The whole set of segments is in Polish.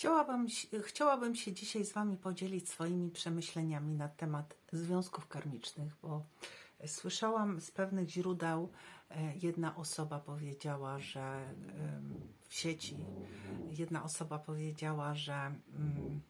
Chciałabym, chciałabym się dzisiaj z Wami podzielić swoimi przemyśleniami na temat związków karmicznych, bo słyszałam z pewnych źródeł, e, jedna osoba powiedziała, że w sieci, jedna osoba powiedziała, że mm,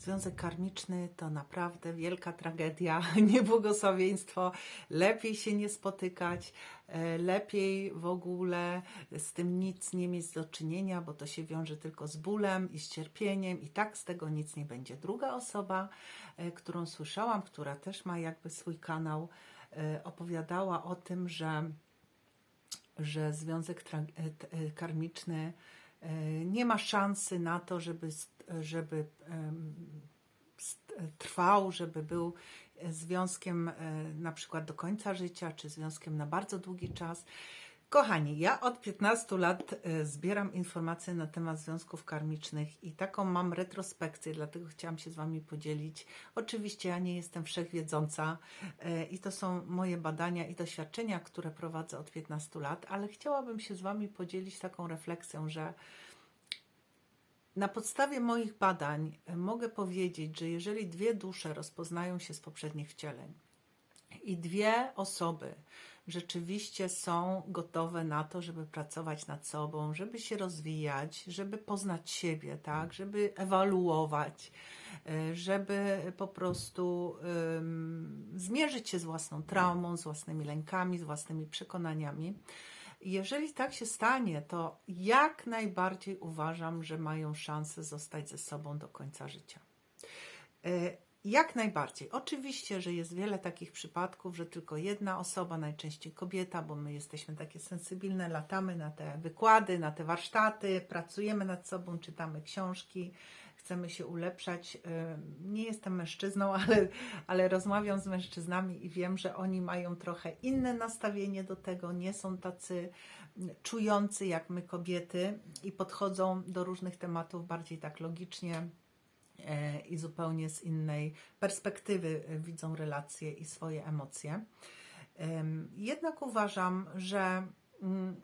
Związek karmiczny to naprawdę wielka tragedia, niebłogosławieństwo. Lepiej się nie spotykać, e, lepiej w ogóle z tym nic nie mieć do czynienia, bo to się wiąże tylko z bólem i z cierpieniem, i tak z tego nic nie będzie. Druga osoba, e, którą słyszałam, która też ma jakby swój kanał, e, opowiadała o tym, że, że związek karmiczny nie ma szansy na to, żeby, żeby trwał, żeby był związkiem e, na przykład do końca życia, czy związkiem na bardzo długi czas. Kochani, ja od 15 lat e, zbieram informacje na temat związków karmicznych i taką mam retrospekcję, dlatego chciałam się z Wami podzielić. Oczywiście ja nie jestem wszechwiedząca e, i to są moje badania i doświadczenia, które prowadzę od 15 lat, ale chciałabym się z Wami podzielić taką refleksją, że na podstawie moich badań e, mogę powiedzieć, że jeżeli dwie dusze rozpoznają się z poprzednich wcieleń i dwie osoby rzeczywiście są gotowe na to, żeby pracować nad sobą, żeby się rozwijać, żeby poznać siebie, tak, żeby ewaluować, e, żeby po prostu ym, zmierzyć się z własną traumą, z własnymi lękami, z własnymi przekonaniami. Jeżeli tak się stanie, to jak najbardziej uważam, że mają szansę zostać ze sobą do końca życia. E, Jak najbardziej. Oczywiście, że jest wiele takich przypadków, że tylko jedna osoba, najczęściej kobieta, bo my jesteśmy takie sensybilne, latamy na te wykłady, na te warsztaty, pracujemy nad sobą, czytamy książki, chcemy się ulepszać. E, Nie jestem mężczyzną, ale, ale rozmawiam z mężczyznami i wiem, że oni mają trochę inne nastawienie do tego, nie są tacy czujący jak my kobiety i podchodzą do różnych tematów bardziej tak logicznie e, i zupełnie z innej perspektywy widzą relacje i swoje emocje. Em, Jednak uważam, że mm,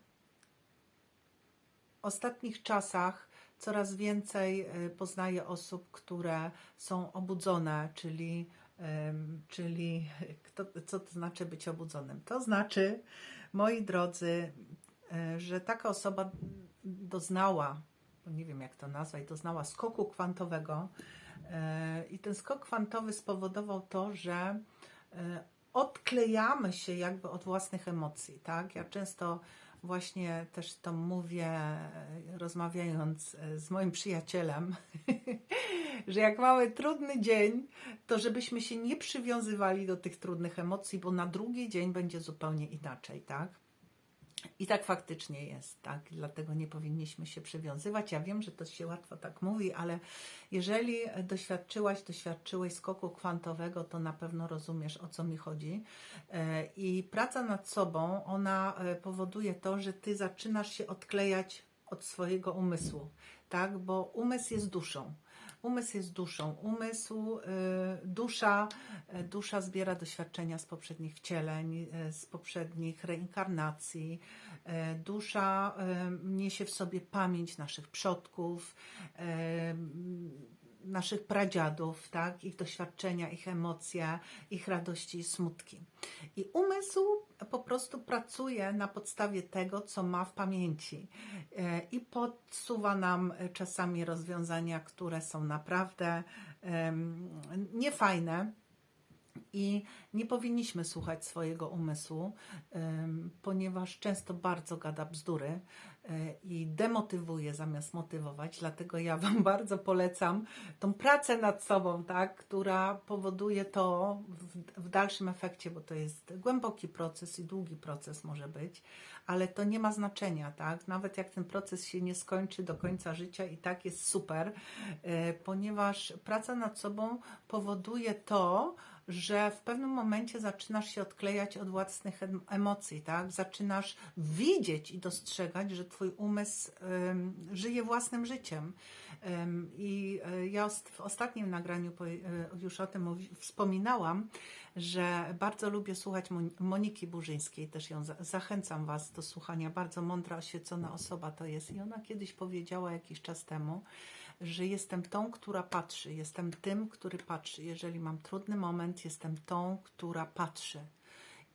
w ostatnich czasach coraz więcej e, poznaję osób, które są obudzone, czyli, czyli kto, co to znaczy być obudzonym? To znaczy, moi drodzy, e, że taka osoba doznała, bo nie wiem jak to nazwać, doznała skoku kwantowego e, i ten skok kwantowy spowodował to, że odklejamy się jakby od własnych emocji, tak? Ja często właśnie też to mówię, rozmawiając e, z moim przyjacielem, że jak mamy trudny dzień, to żebyśmy się nie przywiązywali do tych trudnych emocji, bo na drugi dzień będzie zupełnie inaczej, tak? I tak faktycznie jest, tak? Dlatego nie powinniśmy się przywiązywać. Ja wiem, że to się łatwo tak mówi, ale jeżeli doświadczyłaś, doświadczyłeś skoku kwantowego, to na pewno rozumiesz, o co mi chodzi. E, I praca nad sobą, ona e, powoduje to, że ty zaczynasz się odklejać od swojego umysłu, tak? Bo umysł jest duszą. Umysł jest duszą. Umysł, y, dusza, y, dusza zbiera doświadczenia z poprzednich wcieleń, y, z poprzednich reinkarnacji. Dusza niesie w sobie pamięć naszych przodków, naszych pradziadów, tak? ich doświadczenia, ich emocje, ich radości i smutki. I umysł po prostu pracuje na podstawie tego, co ma w pamięci E, i podsuwa nam czasami rozwiązania, które są naprawdę niefajne. I nie powinniśmy słuchać swojego umysłu, ponieważ często bardzo gada bzdury e, i demotywuje zamiast motywować. Dlatego ja Wam bardzo polecam tą pracę nad sobą, tak, która powoduje to w, w dalszym efekcie, bo to jest głęboki proces i długi proces może być, ale to nie ma znaczenia, tak? Nawet jak ten proces się nie skończy do końca życia i tak jest super, e, ponieważ praca nad sobą powoduje to, że w pewnym momencie zaczynasz się odklejać od własnych em- emocji, tak? Zaczynasz widzieć i dostrzegać, że twój umysł żyje własnym życiem. Em, I e, ja w ostatnim nagraniu e, już o tym wspominałam, że bardzo lubię słuchać Mon- Moniki Burzyńskiej, też ją za- zachęcam Was do słuchania. Bardzo mądra, oświecona osoba to jest. I ona kiedyś powiedziała jakiś czas temu, że jestem tą, która patrzy, jestem tym, który patrzy. Jeżeli mam trudny moment, jestem tą, która patrzy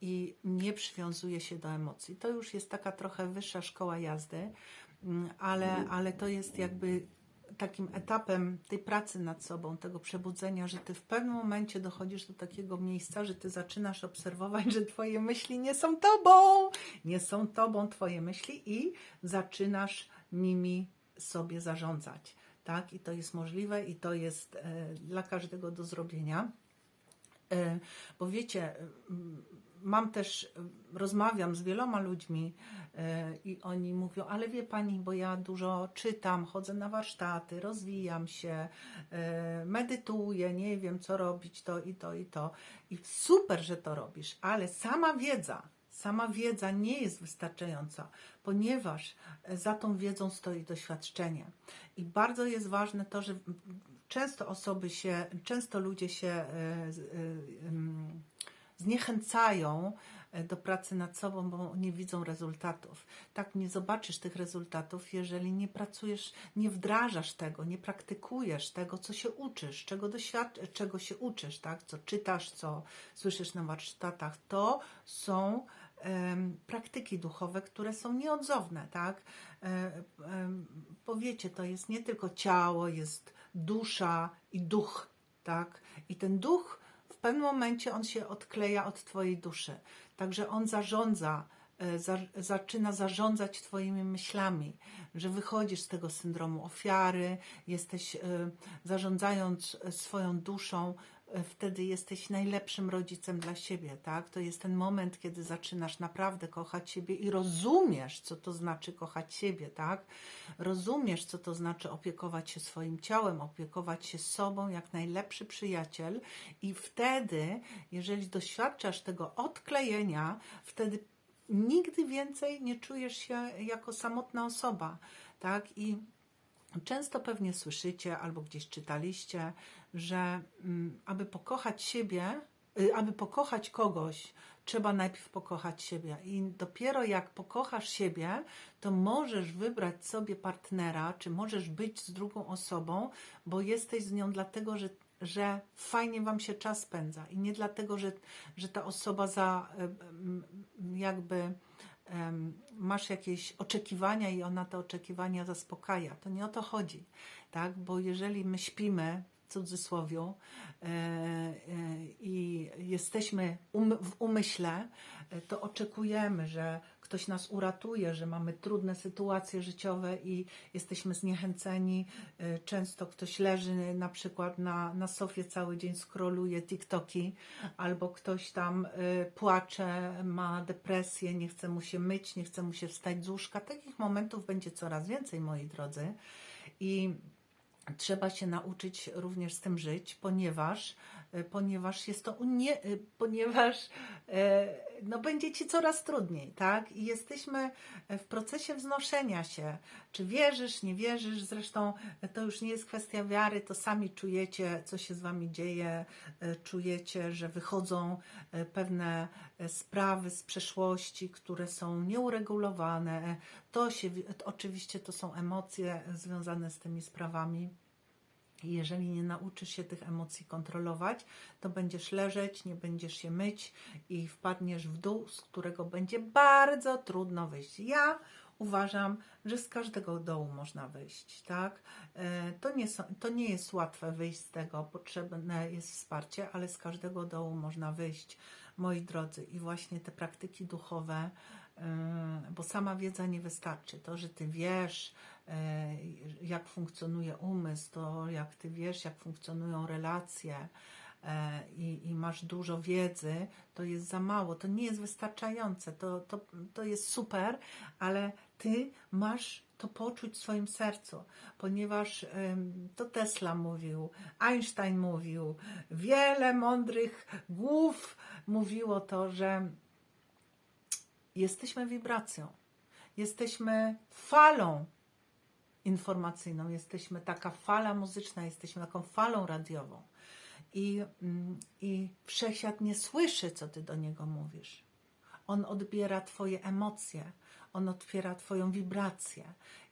i nie przywiązuje się do emocji. To już jest taka trochę wyższa szkoła jazdy, mm, ale, ale to jest jakby takim etapem tej pracy nad sobą, tego przebudzenia, że ty w pewnym momencie dochodzisz do takiego miejsca, że ty zaczynasz obserwować, że twoje myśli nie są tobą, nie są tobą twoje myśli i zaczynasz nimi sobie zarządzać. Tak? I to jest możliwe i to jest e, dla każdego do zrobienia. E, Bo wiecie, mam też, rozmawiam z wieloma ludźmi e, i oni mówią, ale wie pani, bo ja dużo czytam, chodzę na warsztaty, rozwijam się, e, medytuję, nie wiem co robić, to i to i to. I super, że to robisz, ale sama wiedza, sama wiedza nie jest wystarczająca, ponieważ za tą wiedzą stoi doświadczenie. I bardzo jest ważne to, że często osoby się, często ludzie się e, e, zniechęcają e, do pracy nad sobą, bo nie widzą rezultatów. Tak nie zobaczysz tych rezultatów, jeżeli nie pracujesz, nie wdrażasz tego, nie praktykujesz tego, co się uczysz, czego, doświad- czego się uczysz, tak? co czytasz, co słyszysz na warsztatach. To są praktyki duchowe, które są nieodzowne, tak? Powiecie, to jest nie tylko ciało, jest dusza i duch, tak? I ten duch w pewnym momencie on się odkleja od twojej duszy. Także on zarządza, e, za, zaczyna zarządzać twoimi myślami, że wychodzisz z tego syndromu ofiary, jesteś e, zarządzając e, swoją duszą, wtedy jesteś najlepszym rodzicem dla siebie, tak? To jest ten moment, kiedy zaczynasz naprawdę kochać siebie i rozumiesz, co to znaczy kochać siebie, tak? Rozumiesz, co to znaczy opiekować się swoim ciałem, opiekować się sobą jak najlepszy przyjaciel i wtedy, jeżeli doświadczasz tego odklejenia, wtedy nigdy więcej nie czujesz się jako samotna osoba, tak? I Często pewnie słyszycie albo gdzieś czytaliście, że mm, aby pokochać siebie, y, aby pokochać kogoś, trzeba najpierw pokochać siebie. I dopiero jak pokochasz siebie, to możesz wybrać sobie partnera, czy możesz być z drugą osobą, bo jesteś z nią dlatego, że, że fajnie wam się czas spędza i nie dlatego, że, że ta osoba za y, y, jakby masz jakieś oczekiwania i ona te oczekiwania zaspokaja. To nie o to chodzi, tak? Bo jeżeli my śpimy, w cudzysłowie, e, e, i jesteśmy um, w umyśle, to oczekujemy, że ktoś nas uratuje, że mamy trudne sytuacje życiowe i jesteśmy zniechęceni. E, Często ktoś leży na przykład na, na sofie cały dzień, skroluje TikToki, albo ktoś tam płacze, ma depresję, nie chce mu się myć, nie chce mu się wstać z łóżka. Takich momentów będzie coraz więcej, moi drodzy. I trzeba się nauczyć również z tym żyć, ponieważ, ponieważ jest to unie, e, ponieważ e, no, będzie ci coraz trudniej, tak? I jesteśmy w procesie wznoszenia się. Czy wierzysz, nie wierzysz? Zresztą to już nie jest kwestia wiary, to sami czujecie, co się z wami dzieje, e, czujecie, że wychodzą e, pewne e, sprawy z przeszłości, które są nieuregulowane. To się, oczywiście to są emocje związane z tymi sprawami. Jeżeli nie nauczysz się tych emocji kontrolować, to będziesz leżeć, nie będziesz się myć i wpadniesz w dół, z którego będzie bardzo trudno wyjść. Ja uważam, że z każdego dołu można wyjść, tak? E, To nie, są, to nie jest łatwe wyjść z tego, potrzebne jest wsparcie, ale z każdego dołu można wyjść, moi drodzy. I właśnie te praktyki duchowe, e, bo sama wiedza nie wystarczy. To, że ty wiesz, e, jak funkcjonuje umysł, to jak ty wiesz, jak funkcjonują relacje i, i masz dużo wiedzy, to jest za mało, to nie jest wystarczające, to, to, to jest super, ale ty masz to poczuć w swoim sercu, ponieważ to Tesla mówił, Einstein mówił, wiele mądrych głów mówiło to, że jesteśmy wibracją, jesteśmy falą informacyjną, jesteśmy taka fala muzyczna, jesteśmy taką falą radiową. I, mm, I wszechświat nie słyszy, co ty do niego mówisz. On odbiera Twoje emocje, on otwiera Twoją wibrację.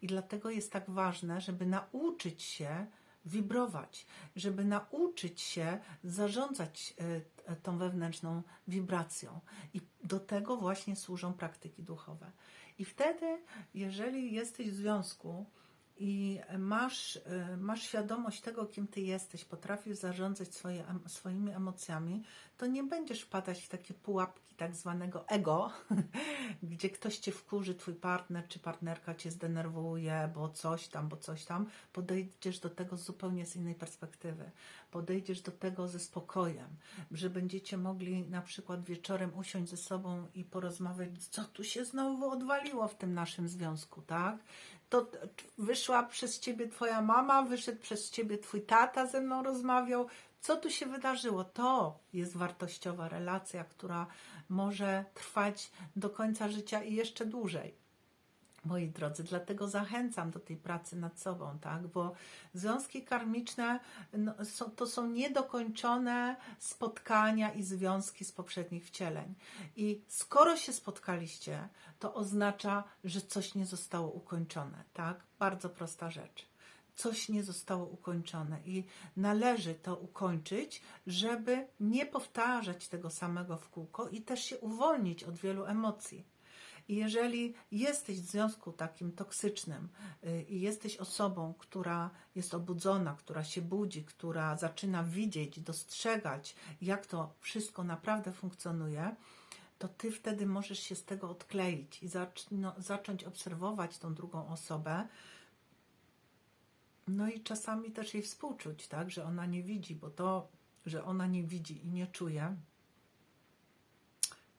I dlatego jest tak ważne, żeby nauczyć się wibrować, żeby nauczyć się zarządzać e, tą wewnętrzną wibracją. I do tego właśnie służą praktyki duchowe. I wtedy, jeżeli jesteś w związku, i masz, y, masz świadomość tego, kim ty jesteś, potrafisz zarządzać swoje, swoimi emocjami, to nie będziesz wpadać w takie pułapki tak zwanego ego, gdzie ktoś cię wkurzy, twój partner czy partnerka cię zdenerwuje, bo coś tam, bo coś tam. Podejdziesz do tego zupełnie z innej perspektywy. Podejdziesz do tego ze spokojem, że będziecie mogli na przykład wieczorem usiąść ze sobą i porozmawiać, co tu się znowu odwaliło w tym naszym związku, tak? To wyszła przez ciebie twoja mama, wyszedł przez ciebie twój tata ze mną rozmawiał. Co tu się wydarzyło? To jest wartościowa relacja, która może trwać do końca życia i jeszcze dłużej. Moi drodzy, dlatego zachęcam do tej pracy nad sobą, tak? Bo związki karmiczne no, są, to są niedokończone spotkania i związki z poprzednich wcieleń. I skoro się spotkaliście, to oznacza, że coś nie zostało ukończone, tak? Bardzo prosta rzecz. Coś nie zostało ukończone i należy to ukończyć, żeby nie powtarzać tego samego w kółko i też się uwolnić od wielu emocji. I jeżeli jesteś w związku takim toksycznym y, i jesteś osobą, która jest obudzona, która się budzi, która zaczyna widzieć, dostrzegać, jak to wszystko naprawdę funkcjonuje, to ty wtedy możesz się z tego odkleić i zaczno, zacząć obserwować tą drugą osobę. No i czasami też jej współczuć, tak, że ona nie widzi, bo to, że ona nie widzi i nie czuje,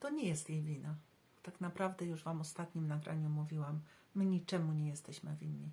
to nie jest jej wina. Tak naprawdę już Wam ostatnim nagraniu mówiłam, my niczemu nie jesteśmy winni.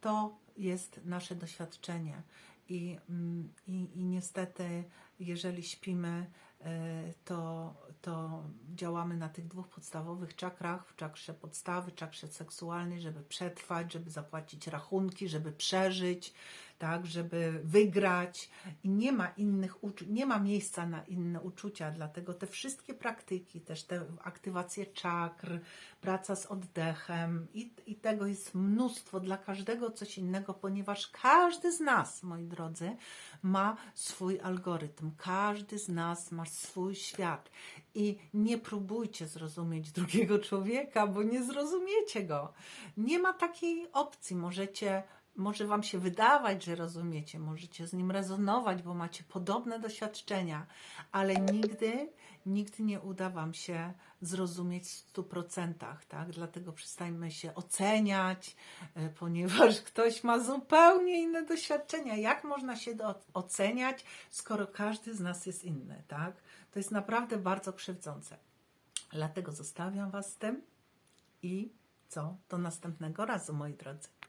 To jest nasze doświadczenie i, mm, i, i niestety, jeżeli śpimy, e, to, to działamy na tych dwóch podstawowych czakrach, w czakrze podstawy, czakrze seksualnej, żeby przetrwać, żeby zapłacić rachunki, żeby przeżyć, tak, żeby wygrać. I nie ma innych nie ma miejsca na inne uczucia, dlatego te wszystkie praktyki, też te aktywacje czakr, praca z oddechem i, i tego jest mnóstwo dla każdego coś innego, ponieważ każdy z nas, moi drodzy, ma swój algorytm, każdy z nas ma swój świat. I nie próbujcie zrozumieć drugiego człowieka, bo nie zrozumiecie go. Nie ma takiej opcji, możecie może Wam się wydawać, że rozumiecie, możecie z nim rezonować, bo macie podobne doświadczenia, ale nigdy, nigdy nie uda Wam się zrozumieć w stu procentach, tak? Dlatego przestańmy się oceniać, e, ponieważ ktoś ma zupełnie inne doświadczenia. Jak można się oceniać, skoro każdy z nas jest inny, tak? To jest naprawdę bardzo krzywdzące. Dlatego zostawiam Was z tym i co? Do następnego razu, moi drodzy.